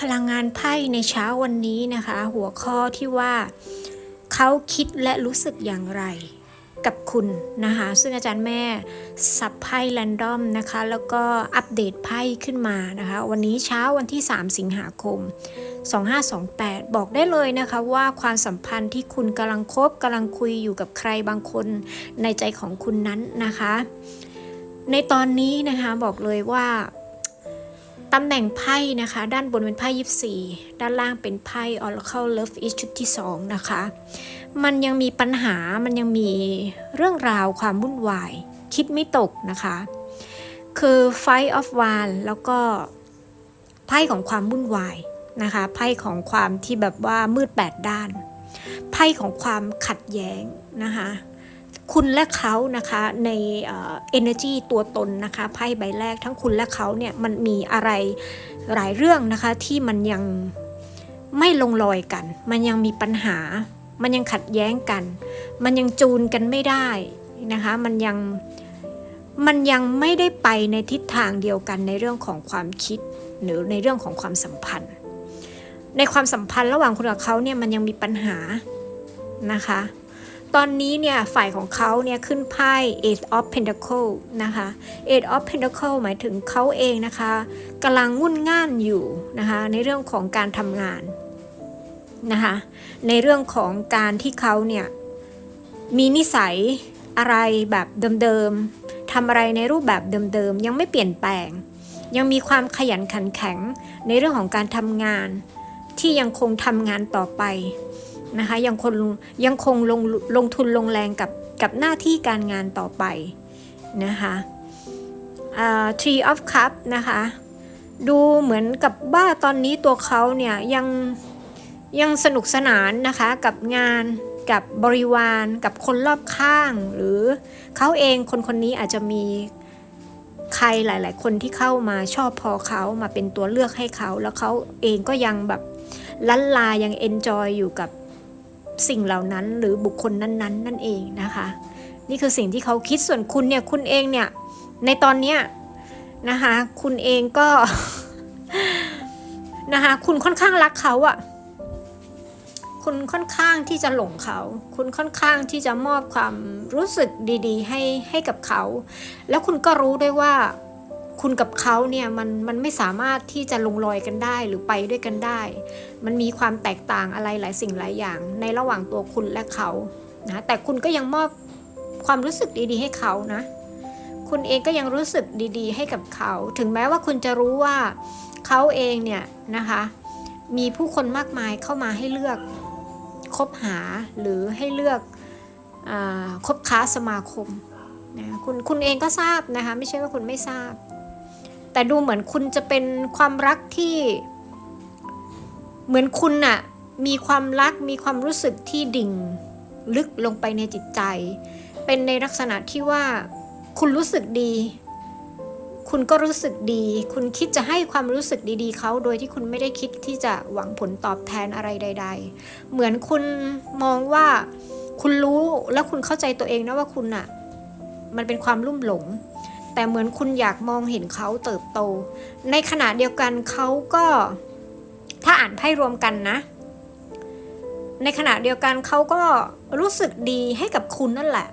พลังงานไพ่ในเช้าวันนี้นะคะ หัวข้อที่ว่าเขาคิดและรู้สึกอย่างไรกับคุณนะคะ ซึ่งอาจารย์แม่สับไพ่แรนดอมนะคะ แล้วก็อัปเดตไพ่ขึ้นมานะคะ วันนี้เช้าวันที่ 3 สิงหาคม 2528 บอกได้เลยนะคะว่าความสัมพันธ์ที่คุณกำลังคบกำลังคุยอยู่กับใครบางคนในใจของคุณนั้นนะคะ ในตอนนี้นะคะบอกเลยว่า ตำแหน่งไพ่นะคะ ด้านบนเป็นไพ่ยิบสี่ด้านล่างเป็นไพ่ Oracle Love is ชุดที่ 2 นะคะ มันยังมีปัญหามันยังมีเรื่องราวความวุ่นวาย คิดไม่ตกนะคะ คือ Fight of One แล้วก็ไพ่ของความวุ่นวายนะคะ ไพ่ของความที่แบบว่ามืดแปดด้าน ไพ่ของความขัดแย้งนะคะ คุณและเขานะคะในเอ่อ energy ตัวตนนะคะไพ่ใบแรกทั้งคุณและเขาเนี่ยมันมีอะไรหลายเรื่องนะคะที่มันยังไม่ลงรอยกัน มันยังมีปัญหา มันยังขัดแย้งกัน มันยังจูนกันไม่ได้นะคะมันยังมันยังไม่ได้ไปในทิศทางเดียวกันในเรื่องของความคิดหรือในเรื่องของความสัมพันธ์ ในความสัมพันธ์ระหว่างคุณกับเขาเนี่ยมันยังมีปัญหานะคะ ตอนนี้เนี่ยฝ่ายของเขาเนี่ยขึ้นไพ่ Eight of Pentacle นะคะ Eight of Pentacle หมายถึงเขาเองนะคะกำลังวุ่นง่านอยู่นะคะในเรื่องของการทำงานนะคะในเรื่องของการที่เขาเนี่ยมีนิสัยอะไรแบบเดิมๆทำอะไรในรูปแบบเดิมๆยังไม่เปลี่ยนแปลง ยังมีความขยันขันแข็งในเรื่องของการทำงานที่ยังคงทำงานต่อไป นะคะยังคงยังคงลงลงทุนลงแรงกับกับหน้าที่การงานต่อไปนะคะอ่า Tree of Cup นะคะดูเหมือนกับว่าตอนนี้ตัวเขาเนี่ยยังยังสนุกสนานนะคะกับงานกับบริวารกับคนรอบข้าง หรือเขาเองคนคนนี้อาจจะมีใครหลาย ๆ คนที่เข้ามาชอบพอเขามาเป็นตัวเลือกให้เขา แล้วเขาเองก็ยังแบบลันลายังเอนจอยอยู่กับ สิ่งเหล่านั้นหรือบุคคลนั้นๆ นั่นเองนะคะ นี่คือสิ่งที่เขาคิดส่วนคุณเนี่ยคุณเองเนี่ยในตอนเนี้ยนะคะคุณเองก็นะคะคุณค่อนข้างรักเขาอะคุณค่อนข้างที่จะหลงเขา คุณค่อนข้างที่จะมอบความรู้สึกดี ๆ ให้ให้กับเขา แล้วคุณก็รู้ด้วยว่า คุณกับเขาเนี่ยมันมันไม่สามารถที่จะลงรอยกันได้หรือไปด้วยกันได้ มันมีความแตกต่างอะไรหลายสิ่งหลายอย่าง ในระหว่างตัวคุณและเขานะแต่คุณก็ยังมอบความรู้สึกดีๆ ให้เขานะ คุณเองก็ยังรู้สึกดีๆ ให้กับเขา ถึงแม้ว่าคุณจะรู้ว่าเขาเองเนี่ยนะคะ มีผู้คนมากมายเข้ามาให้เลือกคบหาหรือให้เลือกอคบค้าสมาคมนะคุณคุณเองก็ทราบนะคะ ไม่ใช่ว่าคุณไม่ทราบ แต่ดูเหมือนคุณจะเป็นความรักที่ เหมือนคุณน่ะ มีความรักมีความรู้สึกที่ดิ่ง ลึกลงไปในจิตใจ เป็นในลักษณะที่ว่า คุณรู้สึกดี คุณก็รู้สึกดี คุณคิดจะให้ความรู้สึกดี ๆเขาโดยที่คุณไม่ได้คิดที่จะหวังผลตอบแทนอะไรใด ๆ เหมือนคุณมองว่า คุณรู้แล้วคุณเข้าใจตัวเองนะว่าคุณน่ะ มันเป็นความลุ่มหลง แต่เหมือนคุณอยากมองเห็นเขาเติบโต ในขณะเดียวกันเขาก็ ถ้าอ่านไพ่รวมกันนะ ในขณะเดียวกันเขาก็รู้สึกดีให้กับคุณนั่นแหละ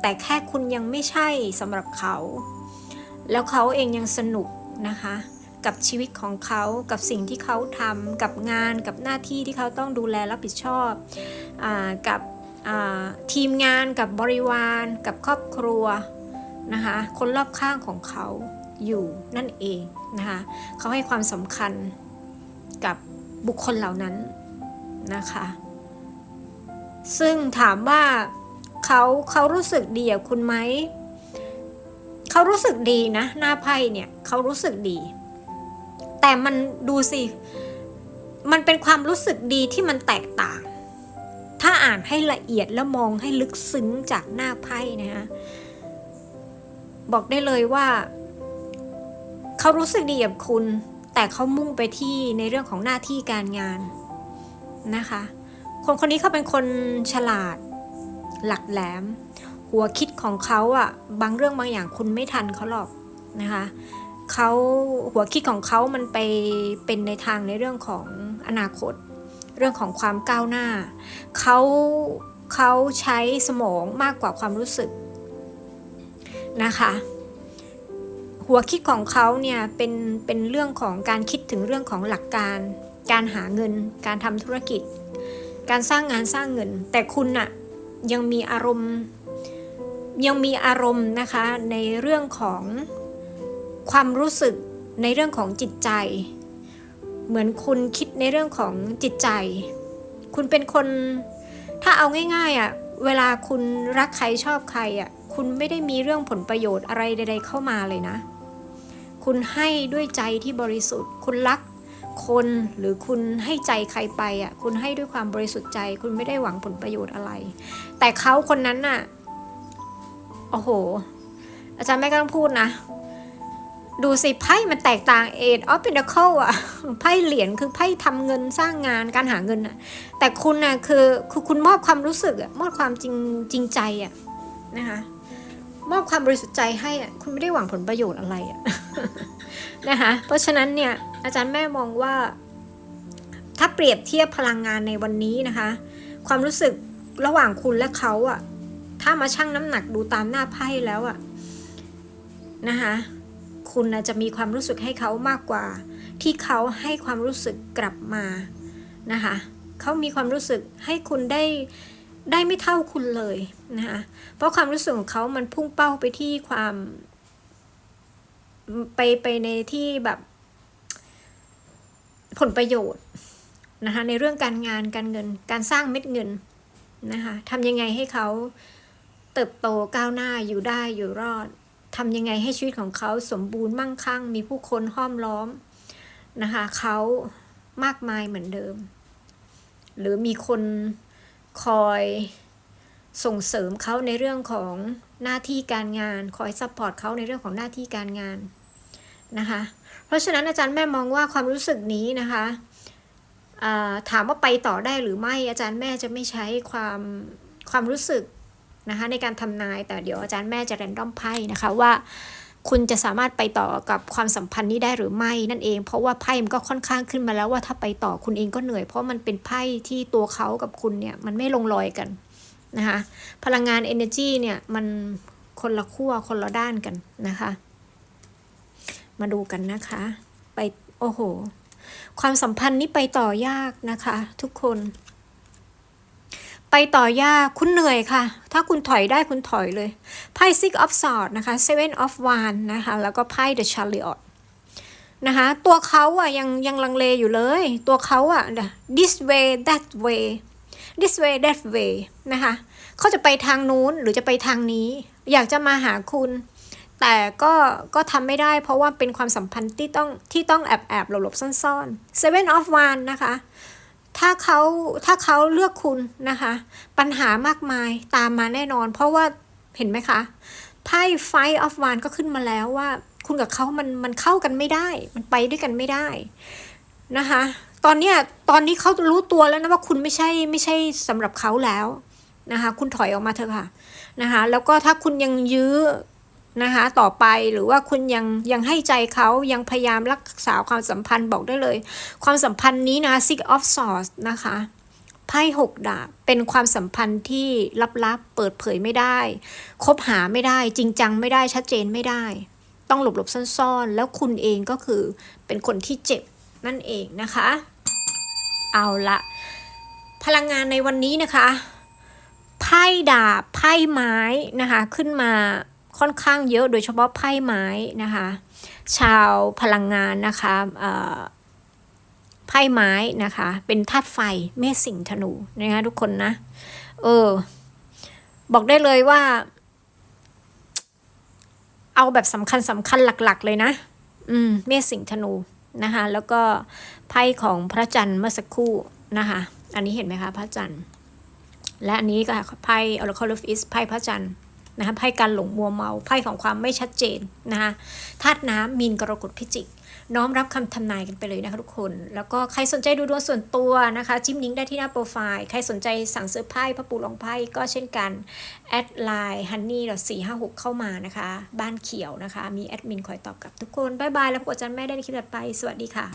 แต่แค่คุณยังไม่ใช่สำหรับเขา แล้วเขาเองยังสนุกนะคะ กับชีวิตของเขากับสิ่งที่เขาทำกับงานกับหน้าที่ที่เขาต้องดูแลรับผิดชอบอกับทีมงานกับบริวาร กับครอบครัว นะคะ คนรอบข้างของเขาอยู่นั่นเองนะคะเขาให้ความสำคัญกับบุคคลเหล่านั้นนะคะ ซึ่งถามว่าเขาเขารู้สึกดีกับคุณไหมเขารู้สึกดีนะ หน้าไพ่เนี่ยเขารู้สึกดี แต่มันดูสิ มันเป็นความรู้สึกดีที่มันแตกต่าง ถ้าอ่านให้ละเอียดแล้วมองให้ลึกซึ้งจากหน้าไพ่นะคะ บอกได้เลยว่าเขารู้สึกดีกับคุณ แต่เขามุ่งไปที่ในเรื่องของหน้าที่การงานนะคะ คนคนนี้เขาเป็นคนฉลาด หลักแหลม หัวคิดของเขาอะบางเรื่องบางอย่างคุณไม่ทันเขาหรอกนะคะเขาหัวคิดของเขามันไปเป็นในทางในเรื่องของอนาคต เรื่องของความก้าวหน้าเขาเขาใช้สมองมากกว่าความรู้สึก นะคะ หัวคิดของเขาเนี่ยเป็นเป็นเรื่องของการคิดถึงเรื่องของหลักการ การหาเงิน การทำธุรกิจ การสร้างงานสร้างเงิน แต่คุณน่ะยังมีอารมณ์ยังมีอารมณ์นะคะในเรื่องของความรู้สึกในเรื่องของจิตใจ เหมือนคุณคิดในเรื่องของจิตใจ คุณเป็นคนถ้าเอาง่ายๆอะ่ะ เวลาคุณรักใครชอบใครอะคุณไม่ได้มีเรื่องผลประโยชน์อะไรใด ๆ เข้ามาเลยนะ คุณให้ด้วยใจที่บริสุทธิ์ คุณรักคนหรือคุณให้ใจใครไปอะคุณให้ด้วยความบริสุทธิ์ใจ คุณไม่ได้หวังผลประโยชน์อะไร แต่เขาคนนั้นน่ะโอ้โห อาจารย์ไม่กต้องพูดนะ ดูสิไพ่มันแตกต่างเอ็ดออฟเปนเคิลอะไพ่เหรียญคือไพ่ทำเงินสร้างงานการหาเงินอะแต่คุณน่ะคือคือคุณมอบความรู้สึกอะมอบความจริงจริงใจอะนะคะมอบความบริสุทธิ์ใจให้อะคุณไม่ได้หวังผลประโยชน์อะไรอะนะคะเพราะฉะนั้นเนี่ยอาจารย์แม่มองว่า ถ้าเปรียบเทียบพลังงานในวันนี้นะคะ ความรู้สึกระหว่างคุณและเขาอะถ้ามาชั่งน้ำหนักดูตามหน้าไพ่แล้วอะนะคะ คุณจะมีความรู้สึกให้เขามากกว่า ที่เขาให้ความรู้สึกกลับมานะคะเขามีความรู้สึกให้คุณได้ได้ไม่เท่าคุณเลยนะคะเพราะความรู้สึกของเขามันพุ่งเป้าไปที่ความ ไปไปในที่แบบผลประโยชน์นะคะในเรื่องการงานการเงิน การสร้างเม็ดเงินนะคะทำยังไงให้เขาเติบโตก้าวหน้าอยู่ได้อยู่รอด ทำยังไงให้ชีวิตของเขาสมบูรณ์มั่งคั่ง มีผู้คนห้อมล้อมนะคะเขามากมายเหมือนเดิม หรือมีคนคอยส่งเสริมเขาในเรื่องของหน้าที่การงาน คอยซัพพอร์ตเขาในเรื่องของหน้าที่การงานนะคะ เพราะฉะนั้นอาจารย์แม่มองว่าความรู้สึกนี้นะคะถามว่าไปต่อได้หรือไม่อาจารย์แม่จะไม่ใช้ความความรู้สึก นะคะในการทำนาย แต่เดี๋ยวอาจารย์แม่จะแรนดอมไพ่นะคะว่า คุณจะสามารถไปต่อกับความสัมพันธ์นี้ได้หรือไม่นั่นเอง เพราะว่าไพ่มันก็ค่อนข้างขึ้นมาแล้วว่าถ้าไปต่อคุณเองก็เหนื่อย เพราะมันเป็นไพ่ที่ตัวเขากับคุณเนี่ยมันไม่ลงรอยกันนะคะพลังงาน energy เนี่ยมันคนละขั้วคนละด้านกันนะคะ มาดูกันนะคะ ไปโอ้โห ความสัมพันธ์นี้ไปต่อยากนะคะ ทุกคน ไปต่อยาก คุณเหนื่อยค่ะ ถ้าคุณถอยได้คุณถอยเลย ไพ่ six of swords นะคะ seven of wands นะคะ แล้วก็ไพ่ the chariot นะคะ ตัวเขาอะยังยังลังเลอยู่เลย ตัวเขาอะ this way that way this way that way นะคะเขาจะไปทางนู้นหรือจะไปทางนี้ อยากจะมาหาคุณ แต่ก็ก็ทำไม่ได้เพราะว่าเป็นความสัมพันธ์ที่ต้องที่ต้องแอบแอบหลบหลบซ่อนๆ seven of wands นะคะ ถ้าเขาถ้าเขาเลือกคุณนะคะ ปัญหามากมายตามมาแน่นอน เพราะว่าเห็นไหมคะไพ่ five of wands ก็ขึ้นมาแล้วว่า คุณกับเขามันมันเข้ากันไม่ได้ มันไปด้วยกันไม่ได้นะคะ ตอนเนี้ยตอนนี้เขารู้ตัวแล้วนะว่าคุณไม่ใช่ไม่ใช่สำหรับเขาแล้วนะคะ คุณถอยออกมาเถอะค่ะนะคะ แล้วก็ถ้าคุณยังยื้อ นะคะต่อไปหรือว่าคุณยังยังให้ใจเขายังพยายามรักษาความสัมพันธ์บอกได้เลย ความสัมพันธ์นี้นะ six of swords นะคะไพ่หกดาบเป็นความสัมพันธ์ที่ลับๆเปิดเผยไม่ได้ คบหาไม่ได้จริงจังไม่ได้ชัดเจนไม่ได้ ต้องหลบหลบซ่อนๆ แล้วคุณเองก็คือเป็นคนที่เจ็บนั่นเองนะคะ เอาละพลังงานในวันนี้นะคะ ไพ่ดาบไพ่ไม้นะคะ ขึ้นมา ค่อนข้างเยอะโดยเฉพาะไพ่ไม้นะคะ ชาวพลังงานนะคะไพ่ไม้นะคะ เป็นธาตุไฟเมษสิงธนูนะคะทุกคนนะ เออ บอกได้เลยว่า เอาแบบสำคัญสำคัญหลัก ๆ เลยนะ อืม เมษสิงธนูนะคะ แล้วก็ไพ่ของพระจันทร์เมื่อสักครู่นะคะ อันนี้เห็นไหมคะ พระจันทร์ และอันนี้ก็ไพ่ Oracle of East ไพ่พระจันทร์ นะคะไพ่การหลงมัวเมาไพ่ของความไม่ชัดเจนนะคะธาตุน้ำมีนกรกฎพิจิก น้อมรับคำทำนายกันไปเลยนะคะทุกคน แล้วก็ใครสนใจดูดวงส่วนตัวนะคะ จิ้มลิงก์ได้ที่หน้าโปรไฟล์ ใครสนใจสั่งซื้อไพ่พระปูรองไพ่ก็เช่นกันแอดไลน์ฮันนี่สี่ห้าหกเข้ามานะคะ บ้านเขียวนะคะ มีแอดมินคอยตอบกลับทุกคนบายบายแล้วพบกับอาจารย์แม่ได้ในคลิปถัดไป สวัสดีค่ะ